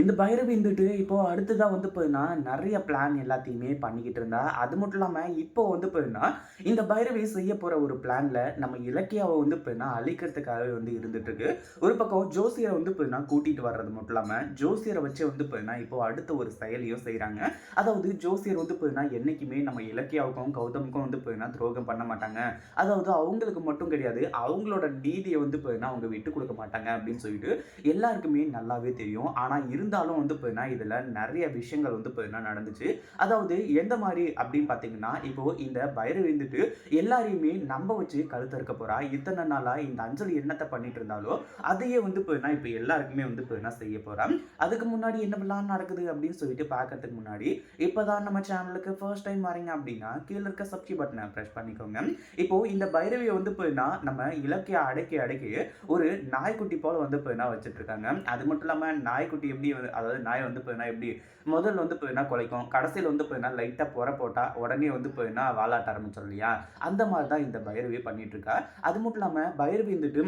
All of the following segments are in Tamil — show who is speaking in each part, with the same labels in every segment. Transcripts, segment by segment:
Speaker 1: இந்த பைரவி இருந்துட்டு இப்போ அடுத்ததாக வந்து போயின்னா நிறைய பிளான் எல்லாத்தையுமே பண்ணிக்கிட்டு இருந்தா. அது மட்டும் இல்லாமல் இப்போ வந்து போயின்னா இந்த பைரவி செய்ய போற ஒரு பிளான்ல நம்ம இலக்கியாவை வந்து போயின்னா அழிக்கிறதுக்காகவே வந்து இருந்துட்டு இருக்கு ஒரு பக்கம் ஜோசியரை வந்து போயின்னா கூட்டிட்டு வர்றது மட்டும் இல்லாமல் ஜோசியரை வச்சு வந்து போயின்னா இப்போ அடுத்த ஒரு செயலியும் செய்கிறாங்க அதாவது ஜோசியர் வந்து போயின்னா என்னைக்குமே நம்ம இலக்கியாவுக்கும் கௌதமுக்கும் வந்து போயின்னா துரோகம் பண்ண மாட்டாங்க. அதாவது அவங்களுக்கு மட்டும் கிடையாது அவங்களோட நீதியை வந்து போயின்னா அவங்க விட்டு கொடுக்க மாட்டாங்க அப்படின்னு சொல்லிட்டு எல்லாருக்குமே நல்லாவே தெரியும். ஆனா இருந்தாலும் வந்து போயின்னா இதில் நிறைய விஷயங்கள் வந்து போயின்னா நடந்துச்சு. அதாவது எந்த மாதிரி அப்படின்னு பார்த்தீங்கன்னா இப்போ இந்த பைரவி வந்துட்டு எல்லாரையுமே நம்ப வச்சு கழுத்தறுக்க போறா. இத்தனை நாளாக இந்த அஞ்சலி என்னத்தை பண்ணிட்டு இருந்தாலோ அதையே வந்து போயின்னா இப்போ எல்லாருக்குமே வந்து போயின்னா செய்ய போகிறான் அதுக்கு முன்னாடி என்னவெல்லாம் நடக்குது அப்படின்னு சொல்லிட்டு பார்க்கறதுக்கு முன்னாடி இப்போதான் நம்ம சேனலுக்கு ஃபர்ஸ்ட் டைம் வரீங்க அப்படின்னா கீழே இருக்க சப்ஸ்கிரைப் பட்டனை ப்ரெஸ் பண்ணிக்கோங்க. இப்போ இந்த பைரவியை வந்து போயின்னா நம்ம இலக்கிய அடக்கி அடக்கி ஒரு நாய்க்குட்டி போல வந்து போயின்னா வச்சுட்டு இருக்காங்க. அது மட்டும் இல்லாமல் நாய்க்குட்டி எப்படி வந்து அதாவது நாய் வந்து போயின்னா எப்படி? முதல்ல வந்து போயின்னா குலைக்கும். கடைசியில் வந்து போயின்னா லைட்டாக புற போட்டா உடனே வந்து போயின்னா வாலாட்ட ஆரம்பிச்சிடும் இல்லையா? அந்த மாதிரி தான் இந்த பைரவி பண்ணிட்டு இருக்கா. அது மட்டும் இல்லாமல் பைரவி வந்துட்டு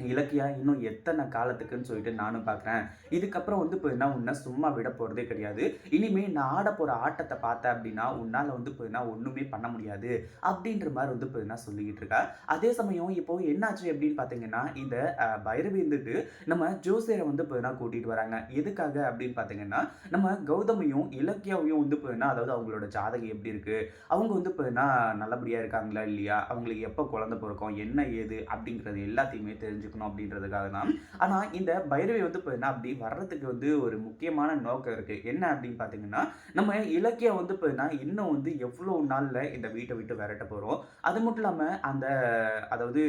Speaker 1: இலக்கியா இன்னும் எத்தனை காலத்துக்குன்னு சொல்லிட்டு நானும் பார்க்குறேன் இதுக்கப்புறம் வந்து போயின்னா உன்னை சும்மா விட போகிறதே கிடையாது. இனிமேல் நான் ஆட போகிற ஆட்டத்தை பார்த்தேன் அப்படின்னா உன்னால் வந்து போயின்னா ஒன்றுமே பண்ண முடியாது. அப்படின்ற மாதிரி வந்து போயின்னா சொல்லிக்கிட்டு இருக்கா. அதே சமயம் இப்போ என்னாச்சு அப்படின்னு பார்த்தீங்கன்னா இந்த பைரவி இருந்துட்டு நம்ம ஜோசியரை வந்து போயின்னா கூட்டிகிட்டு வராங்க. எதுக்காக அப்படின்னு பார்த்தீங்கன்னா நம்ம கௌதமையும் இலக்கியாவையும் வந்து போயின்னா அதாவது அவங்களோட ஜாதகம் எப்படி இருக்குது அவங்க வந்து போயின்னா நல்லபடியாக இருக்காங்களா இல்லையா? அவங்களுக்கு எப்போ குழந்தை பிறக்கும்? என்ன ஏது? அப்படிங்கிறது எல்லாத்தையுமே தெரிஞ்சு தெரிஞ்சுக்கணும் அப்படின்றதுக்காக தான். ஆனால் இந்த பைரவி வந்து பார்த்தீங்கன்னா அப்படி வர்றதுக்கு வந்து ஒரு முக்கியமான நோக்கம் இருக்குது என்ன அப்படின்னு பார்த்தீங்கன்னா நம்ம இலக்கியம் வந்து பார்த்தீங்கன்னா இன்னும் வந்து எவ்வளோ நாளில் இந்த வீட்டை விட்டு விரட்ட போகிறோம் அது மட்டும் இல்லாமல் அந்த அதாவது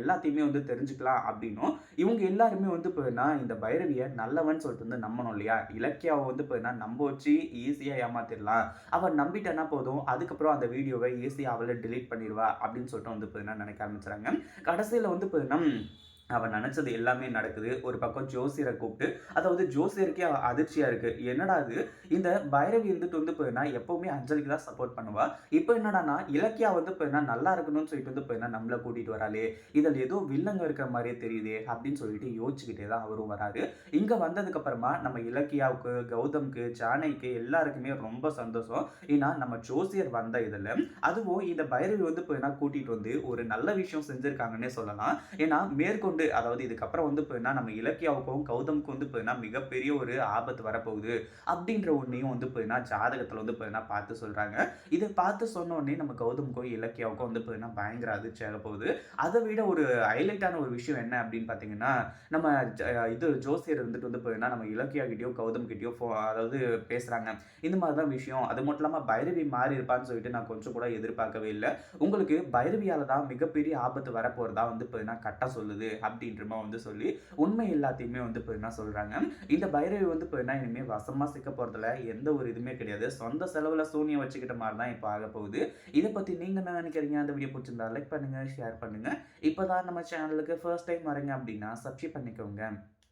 Speaker 1: எல்லாத்தையுமே வந்து தெரிஞ்சுக்கலாம் அப்படின்னும். இவங்க எல்லாருமே வந்து போயின்னா இந்த பைரவியை நல்லவன் சொல்லிட்டு வந்து நம்பணும் இல்லையா? இலக்கியாவை வந்து போயின்னா நம்ப வச்சு ஈஸியாக ஏமாத்திடலாம். அவள் நம்பிட்டானா போதும். அதுக்கப்புறம் அந்த வீடியோவை ஈஸியாக அவளை டிலீட் பண்ணிடுவா அப்படின்னு சொல்லிட்டு வந்து பார்த்தீங்கன்னா நினைக்க ஆரம்பிச்சுறாங்க. கடைசியில் வந்து பார்த்தீங்கன்னா அவன் நினச்சது எல்லாமே நடக்குது. ஒரு பக்கம் ஜோசியரை கூப்பிட்டு அதாவது ஜோசியருக்கே அதிர்ச்சியாக இருக்குது என்னடா இது? இந்த பைரவி இருந்துட்டு வந்து போயினா எப்போவுமே அஞ்சலிக்கு தான் சப்போர்ட் பண்ணுவா. இப்போ என்னடானா இலக்கியா வந்து போயினா நல்லா இருக்கணும்னு சொல்லிட்டு வந்து போயினா நம்மளை கூட்டிகிட்டு வராளே. இதில் ஏதோ வில்லங்க இருக்கிற மாதிரியே தெரியுதே அப்படின்னு சொல்லிட்டு யோசிச்சுக்கிட்டே தான் அவரும் வராரு. இங்கே வந்ததுக்கப்புறமா நம்ம இலக்கியாவுக்கு கௌதம்க்கு ஜானைக்கு எல்லாருக்குமே ரொம்ப சந்தோஷம். ஏன்னா நம்ம ஜோசியர் வந்த இதில் அதுவும் இந்த பைரவி வந்து போயினா கூட்டிகிட்டு வந்து ஒரு நல்ல விஷயம் செஞ்சுருக்காங்கன்னே சொல்லலாம். ஏன்னா மேற்கொண்டு அதாவது இதுக்கப்புறம் வந்து போயின்னா நம்ம இலக்கியாவுக்கும் கௌதமுக்கும் வந்து போயின்னா மிகப்பெரிய ஒரு ஆபத்து வரப்போகுது. அப்படின்ற ஒன்றையும் வந்து போயின்னா ஜாதகத்தில் வந்து போயின்னா பார்த்து சொல்கிறாங்க இதை பார்த்து சொன்னோடனே நம்ம கௌதமுக்கும் இலக்கியாவுக்கும் வந்து போயின்னா பயங்கர அதிர்ச்சி ஆக போகுது. அதை விட ஒரு ஹைலைட்டான ஒரு விஷயம் என்ன அப்படின்னு பார்த்தீங்கன்னா நம்ம ஜ- இது ஜோசியர் இருந்துட்டு வந்து போயின்னா நம்ம இலக்கியா கௌதம்கிட்டயோ கௌதம் ஃபோ அதாவது பேசுகிறாங்க இந்த மாதிரி தான் விஷயம். அது மட்டும் இல்லாமல் பைரவி மாறி இருப்பான்னு சொல்லிட்டு நான் கொஞ்சம் கூட எதிர்பார்க்கவே இல்லை. உங்களுக்கு பைரவியால் தான் மிகப்பெரிய ஆபத்து வரப்போகிறதா வந்து போயின்னா கட்ட சொல்லுது. அப்படின்றமா வந்து சொல்லி உண்மை எல்லாத்தையுமே வந்து போயினா சொல்கிறாங்க இந்த பைரவி வந்து போயினா இனிமேல் வசமாக சிக்க போகிறதுல எந்த ஒரு இதுவுமே கிடையாது. சொந்த செலவில் சூனியம் வச்சுக்கிட்ட மாதிரி தான் இப்போ ஆக போகுது. இதை பற்றி நீங்கள் என்ன நினைக்கிறீங்க? அந்த வீடியோ பிடிச்சிருந்தா லைக் பண்ணுங்க ஷேர் பண்ணுங்க. இப்போதான் நம்ம சேனலுக்கு ஃபர்ஸ்ட் டைம் வரீங்க அப்படின்னா சப்ஸ்கிரைப் பண்ணிக்கோங்க.